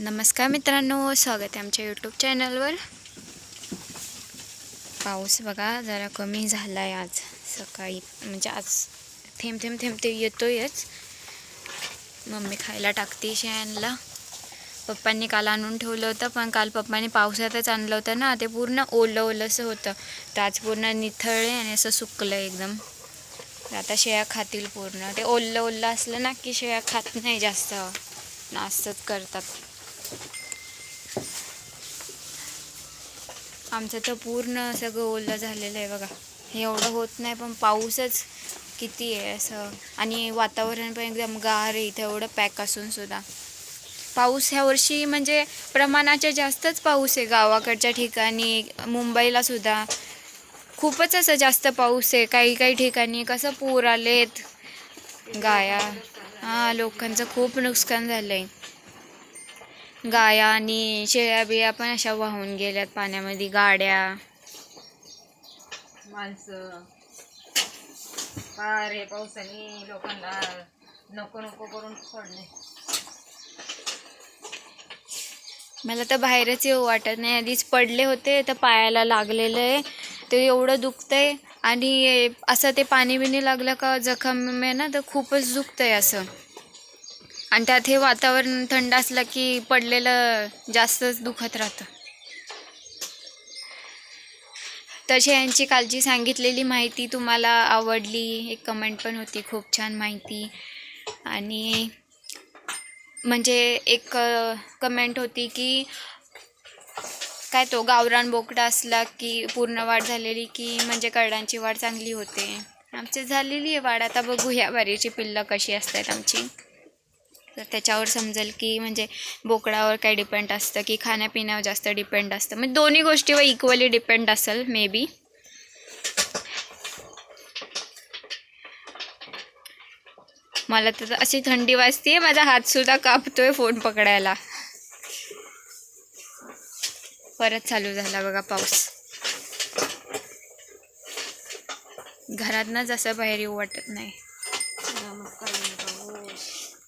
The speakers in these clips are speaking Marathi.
नमस्कार मित्रांनो स्वागत आहे आमच्या यूट्यूब चॅनलवर पाऊस बघा जरा कमी झाला आहे आज सकाळी. म्हणजे आज थेंब थेंब थेंब ते येतोयच. मम्मी खायला टाकते शेणला. पप्पांनी काल आणून ठेवलं होतं पण काल पप्पांनी पावसातच आणलं होतं ना ते पूर्ण ओलं ओलंसं होतं. तर आज पूर्ण निथळले आणि असं सुकलं एकदम. आता शेळ्या खातील पूर्ण. ते ओलं ओलं असलं ना की शेळ्या खात नाही जास्त. नाश्तच करतात. आमचं तर पूर्ण सगळं ओलं झालेलं आहे बघा. हे एवढं होत नाही पण पाऊसच किती आहे असं. आणि वातावरण पण एकदम गार आहे इथं एवढं पॅक असून सुद्धा. पाऊस ह्या वर्षी म्हणजे प्रमाणाच्या जास्तच पाऊस आहे गावाकडच्या ठिकाणी मुंबईला सुद्धा. खूपच असं जास्त पाऊस आहे काही काही ठिकाणी कसं पूर आलेत. गाया. हां लोकांचं खूप नुकसान झालं आहे गाया आणि शेळ्या बिया पण अशा वाहून गेल्यात पाण्यामध्ये गाड्या. माणसं. फार हे पावसाने लोकांना नको नको करून सोडणे मला तर बाहेरच येऊ वाटत नाही. आधीच पडले होते तर पायाला लागलेलं आहे. ते एवढं दुखतंय. आणि असं ते पाणी बिणी लागलं का जखम आहे ना तर खूपच दुखतंय असं. आणि त्यात हे वातावरण थंड असलं की पडलेलं जास्तच दुखत राहतं. तशी यांची कालची सांगितलेली माहिती तुम्हाला आवडली एक कमेंट पण होती खूप छान माहिती. आणि म्हणजे एक कमेंट होती की काय तो गावरान बोकडा असला की पूर्ण वाढ झालेली की म्हणजे करडांची वाढ चांगली होते. आमची झालेली आहे वाढ. आता बघू ह्या बारीची पिल्लं कशी असतात आमची. तर त्याच्यावर समजेल की म्हणजे बोकडावर काय डिपेंड असतं की खाण्यापिण्यावर जास्त डिपेंड असतं. म्हणजे दोन्ही गोष्टीवर इक्वली डिपेंड असेल मे बी मला तर अशी थंडी वाजते माझा हातसुद्धा कापतोय फोन पकडायला. परत चालू झाला बघा पाऊस. घरातनं जसं बाहेर येऊ वाटत नाही.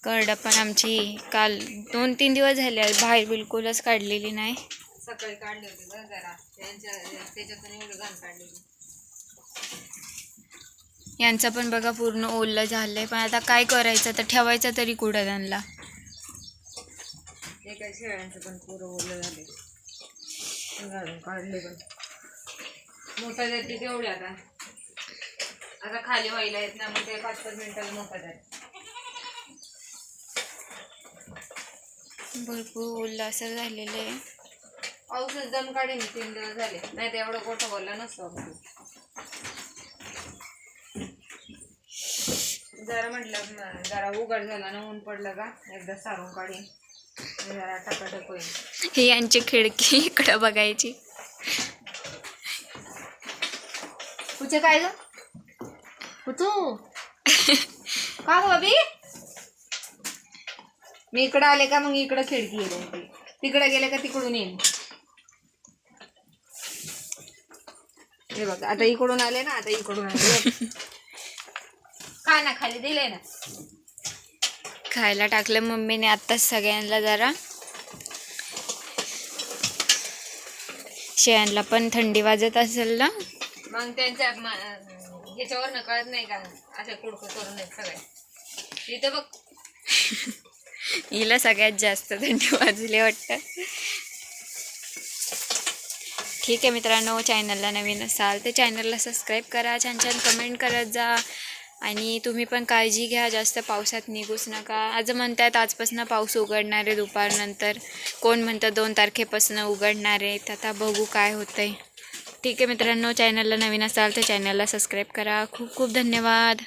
करडं पण आमची काल दोन तीन दिवस झाले बाहेर बिलकुलच काढलेली नाही. सकाळी काढले होते गं जरा. त्यांच्या त्याच्यातून एवढी घाण काढलेली यांचं पण बघा पूर्ण ओलं झालंय पण आता काय करायचं? तर ठेवायचं तरी कुठं त्यांना? एका शेळ्यांचं पण पुरं ओलं झाले घालून काढले पण. मोठा जाते तेवढे आता. आता खाली व्हायला येत ना मग ते पाच पाच मिनिटाला मोठा जाते भरपूर ओलं असं झालेलं आहे. पाऊसच दम काढे तीन दिवस झाले. नाही तर एवढं मोठं बोलला नसतो. जरा म्हटलं जरा उघड झाला ना ऊन पडलं का? एकदा सारून काढीन. जरा टकाटक होईल. ही यांची खिडकी इकडं बघायची. तुझे काय ग? तू का ग बाबी? मी इकडं आले का मग इकडं खिडकी येईल तिकडे गेले का तिकडून येईल हे बघ आता इकडून आले ना आता इकडून आले. खा ना खाली दिले ना. खायला टाकलं मम्मीने आत्ताच सगळ्यांना जरा. शेळ्यांना पण थंडी वाजत असेल ना? मग त्यांच्या ह्याच्यावरनं कळत नाही का? असे कुडकं करून सगळे. इथं बघ. हिला सगळ्यात जास्त थंडी वाजली वाटतं. ठीक आहे मित्रांनो चॅनलला नवीन असाल तर चॅनलला सबस्क्राईब करा छान छान कमेंट करत जा. आणि तुम्ही पण काळजी घ्या जास्त पावसात निघूच नका. आज म्हणतात आजपासून पाऊस उघडणार आहे दुपारनंतर. कोण म्हणतं दोन तारखेपासून उघडणार आहे तर आता बघू काय होतं आहे ठीक आहे मित्रांनो चॅनलला नवीन असाल तर चॅनलला सबस्क्राईब करा. खूप खूप धन्यवाद.